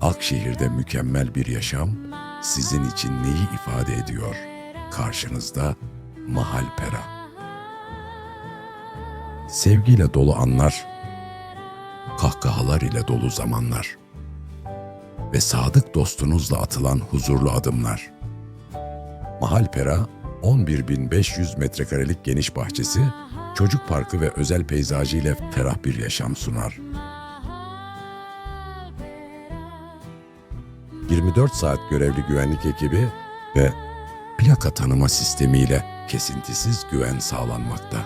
Akşehir'de mükemmel bir yaşam sizin için neyi ifade ediyor? Karşınızda Mahal Pera. Sevgiyle dolu anlar, kahkahalar ile dolu zamanlar ve sadık dostunuzla atılan huzurlu adımlar. Mahal Pera, 11.500 metrekarelik geniş bahçesi, çocuk parkı ve özel peyzajı ile ferah bir yaşam sunar. 24 saat görevli güvenlik ekibi ve plaka tanıma sistemiyle kesintisiz güven sağlanmakta.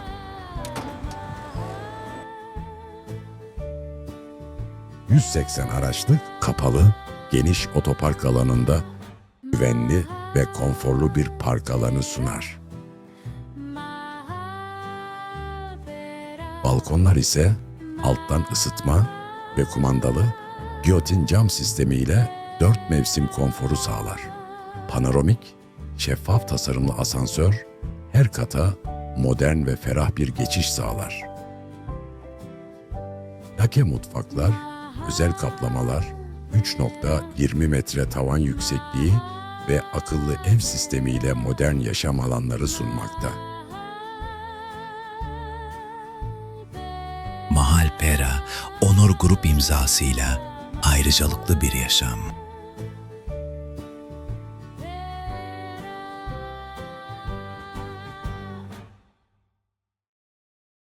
...180 araçlı, kapalı, geniş otopark alanında güvenli ve konforlu bir park alanı sunar. Balkonlar ise alttan ısıtma ve kumandalı giyotin cam sistemiyle dört mevsim konforu sağlar. Panoramik, şeffaf tasarımlı asansör her kata modern ve ferah bir geçiş sağlar. Lake mutfaklar, özel kaplamalar, 3.20 metre tavan yüksekliği ve akıllı ev sistemiyle modern yaşam alanları sunmakta. Mahal Pera, Onur Grup imzasıyla ayrıcalıklı bir yaşam.